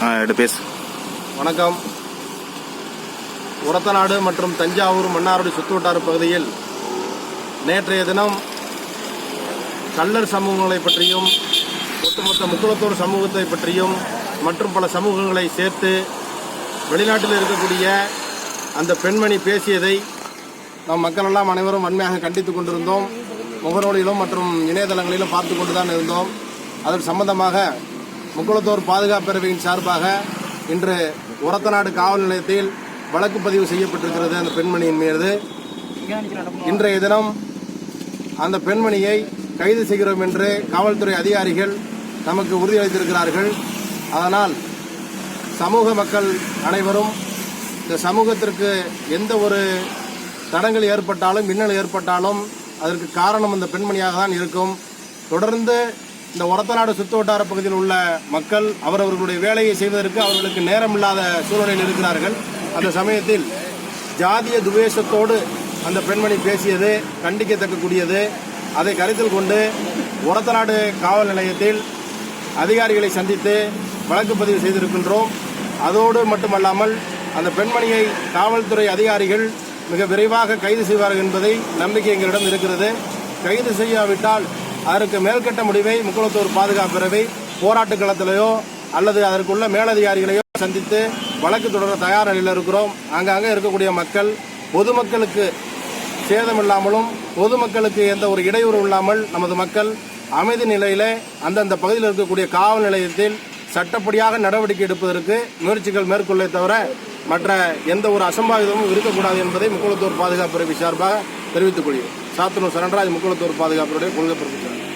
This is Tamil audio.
அவங்ககிட்ட பேசு. வணக்கம். உரத்தநாடு மற்றும் தஞ்சாவூர் மன்னாரோடு சுற்றுவட்டார பகுதியில் நேற்றைய தினம் கள்ளர் சமூகங்களை பற்றியும் ஒட்டுமொத்த முக்குளத்தூர் சமூகத்தை பற்றியும் மற்றும் பல சமூகங்களை சேர்த்து வெளிநாட்டில் இருக்கக்கூடிய அந்த பெண்மணி பேசியதை நம் மக்களெல்லாம் அனைவரும் வன்மையாக கண்டித்துக் கொண்டிருந்தோம். முகநூலிலும் மற்றும் இணையதளங்களிலும் பார்த்து கொண்டு தான் இருந்தோம். அதன் சம்பந்தமாக முக்குளத்தூர் பாதுகாப்பு பேரவையின் சார்பாக இன்று உரத்தநாடு காவல் நிலையத்தில் வழக்கு பதிவு செய்யப்பட்டிருக்கிறது அந்த பெண்மணியின் மீது. இன்றைய தினம் அந்த பெண்மணியை கைது செய்கிறோம் என்று காவல்துறை அதிகாரிகள் நமக்கு உறுதியளித்திருக்கிறார்கள் அதனால் சமூக மக்கள் அனைவரும் இந்த சமூகத்திற்கு எந்த ஒரு தடங்கள் ஏற்பட்டாலும் மின்னல் ஏற்பட்டாலும் அதற்கு காரணம் அந்த பெண்மணியாக தான் இருக்கும். தொடர்ந்து இந்த ஒரத்தநாடு சுத்து வட்டார பகுதியில் உள்ள மக்கள் அவரவர்களுடைய வேலையை செய்வதற்கு அவர்களுக்கு நேரமில்லாத சூழ்நிலையில் இருக்கிறார்கள். அந்த சமயத்தில் ஜாதிய துவேஷத்தோடு அந்த பெண்மணி பேசியது கண்டிக்கத்தக்கக்கூடியது. அதை கருத்தில் கொண்டு ஒரத்தநாடு காவல் நிலையத்தில் அதிகாரிகளை சந்தித்து வழக்கு பதிவு செய்திருக்கின்றோம். அதோடு மட்டுமல்லாமல் அந்த பெண்மணியை காவல்துறை அதிகாரிகள் மிக விரைவாக கைது செய்வார்கள் என்பதை நம்பிக்கை எங்களிடம் இருக்கிறது. கைது செய்யாவிட்டால் அதற்கு மேல்கட்ட முடிவை முக்குளத்தூர் பாதுகாப்பு பிறவை போராட்ட களத்திலேயோ அல்லது அதற்குள்ள மேலதிகாரிகளையோ சந்தித்து வழக்கு தொடர தயார் நிலையில் இருக்கிறோம். அங்கங்கே இருக்கக்கூடிய மக்கள் பொதுமக்களுக்கு சேதம் இல்லாமலும் பொதுமக்களுக்கு எந்த ஒரு இடையூறு இல்லாமல் நமது மக்கள் அமைதி நிலையிலே அந்தந்த பகுதியில் இருக்கக்கூடிய காவல் நிலையத்தில் சட்டப்படியாக நடவடிக்கை எடுப்பதற்கு முயற்சிகள் மேற்கொள்ளே தவிர மற்ற எந்த ஒரு அசம்பாவிதமும் இருக்கக்கூடாது என்பதை முக்குளத்தூர் பாதுகாப்பு பிரிவு சார்பாக தெரிவித்துக் கொள்கிறேன் சாத்தனூர் சரண்ராஜ் முக்குளத்தூர் பாதுகாப்புடைய கொள்கை பிறப்பித்தார்